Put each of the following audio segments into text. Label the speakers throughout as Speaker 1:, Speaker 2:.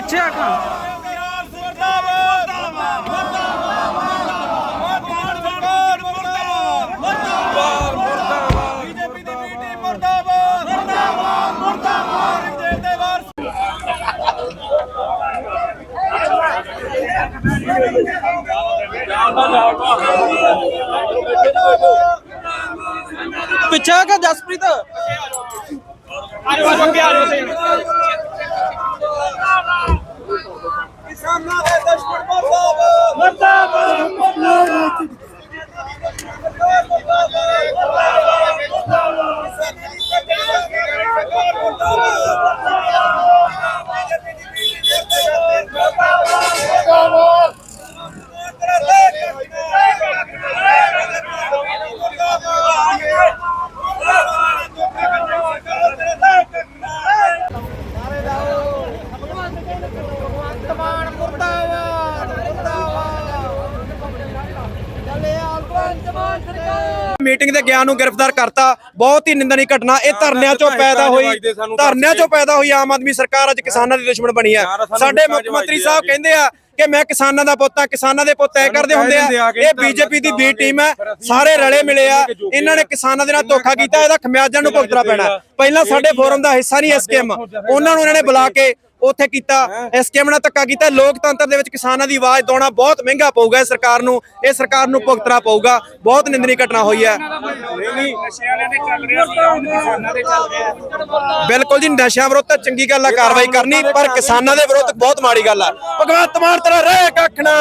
Speaker 1: ਪਿੱਛੇ ਆ ਕੇ
Speaker 2: ਬੀਜੇਪੀ ਦੀ ਮੀਟਿੰਗ ਮੁਰਦਾਬਾਦ ਮੁਰਦਾਬਾਦ ਮੁਰਦਾਬਾਦ ਜੇਲ੍ਹ ਦੇ ਵਾਰਸ
Speaker 1: ਪਿੱਛੇ ਆ ਕੇ
Speaker 3: ਮੀਟਿੰਗ ਤੇ ਗਿਆ ਨੂੰ ਗ੍ਰਿਫਤਾਰ ਕਰਤਾ। ਬਹੁਤ ਹੀ ਨਿੰਦਣੀ ਘਟਨਾ। ਇਹ ਧਰਨਿਆਂ ਚੋਂ ਪੈਦਾ ਹੋਈ ਧਰਨਿਆਂ ਚੋਂ ਪੈਦਾ ਹੋਈ ਆਮ ਆਦਮੀ ਸਰਕਾਰ ਅੱਜ ਕਿਸਾਨਾਂ ਦੀ ਦੁਸ਼ਮਣ ਬਣੀ ਆ ਸਾਡੇ ਮੁੱਖ ਮੰਤਰੀ ਸਾਹਿਬ ਕਹਿੰਦੇ ਆ ਕਿ ਮੈਂ ਕਿਸਾਨਾਂ ਦਾ ਪੁੱਤ ਆ ਕਿਸਾਨਾਂ ਦੇ ਪੁੱਤ ਐ ਕਰਦੇ ਹੁੰਦੇ ਆ। ਇਹ ਬੀਜੇਪੀ ਦੀ ਬੀ ਟੀਮ ਹੈ। ਸਾਰੇ ਰਲੇ ਮਿਲੇ ਆ। ਇਹਨਾਂ ਨੇ ਕਿਸਾਨਾਂ ਦੇ ਨਾਲ ਧੋਖਾ ਕੀਤਾ ਇਹਦਾ ਖਮਿਆਜਾ ਨੂੰ ਭੁਗਤਣਾ ਪੈਣਾ। ਪਹਿਲਾਂ ਸਾਡੇ ਫੋਰਮ ਦਾ ਹਿੱਸਾ ਨਹੀਂ ਐਸਕੇਐਮ ਉਹਨਾਂ ਨੂੰ ਇਹਨਾਂ ਨੇ ਬੁਲਾ ਕੇ ਉੱਥੇ ਕੀਤਾ ਐਸਕੇਐਮ ਨਾਲ ਧੱਕਾ ਕੀਤਾ। ਲੋਕਤੰਤਰ ਦੇ ਵਿੱਚ ਕਿਸਾਨਾਂ ਦੀ ਆਵਾਜ਼ ਦੌਣਾ ਬਹੁਤ ਮਹਿੰਗਾ ਪਊਗਾ ਇਹ ਸਰਕਾਰ ਨੂੰ। ਇਹ ਸਰਕਾਰ ਨੂੰ ਭੁਗਤਣਾ ਪਊਗਾ। ਬਹੁਤ ਨਿੰਦਣੀ ਘਟਨਾ ਹੋਈ ਹੈ। ਬਿਲਕੁਲ ਜੀ ਨਸ਼ਿਆਂ ਵਿਰੁੱਧ ਤਾਂ ਚੰਗੀ ਗੱਲ ਆ ਕਾਰਵਾਈ ਕਰਨੀ ਪਰ ਕਿਸਾਨਾਂ ਦੇ ਵਿਰੁੱਧ ਬਹੁਤ ਮਾੜੀ ਗੱਲ ਆ। ਭਗਵੰਤ ਮਾਨ ਤੇਰਾ ਰਹਿ ਕੱਖ ਨਾ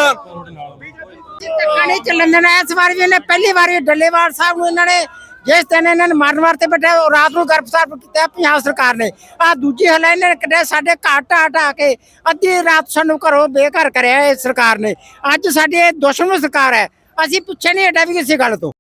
Speaker 4: ਧੱਕਾ ਨਹੀਂ ਚੱਲਣ ਦੇਣਾ। ਇਸ ਵਾਰ ਵੀ ਇਹਨੇ ਪਹਿਲੀ ਵਾਰੀ ਡੱਲੇਵਾਲ ਸਾਹਿਬ ਨੂੰ ਇਹਨਾਂ ਨੇ ਜਿਸ ਦਿਨ ਇਹਨਾਂ ਨੇ ਮਾਰਨ ਵਾਸਤੇ ਬੈਠੇ ਉਹ ਰਾਤ ਨੂੰ ਗ੍ਰਿਫਤਾਰ ਕੀਤਾ ਪੰਜਾਬ ਸਰਕਾਰ ਨੇ। ਆ ਦੂਜੀ ਹਲੇ ਇਹਨਾਂ ਨੇ ਕਿਤੇ ਸਾਡੇ ਘਰ ਢਾਹ ਢਾਹ ਕੇ ਅੱਧੀ ਰਾਤ ਸਾਨੂੰ ਘਰੋਂ ਬੇਘਰ ਕਰਿਆ ਇਹ ਸਰਕਾਰ ਨੇ। ਅੱਜ ਸਾਡੇ ਦੁਸ਼ਮਣ ਸਰਕਾਰ ਹੈ। ਅਸੀਂ ਪਿੱਛੇ ਨਹੀਂ ਹਟਿਆ ਵੀ ਕਿਸੇ ਗੱਲ ਤੋਂ।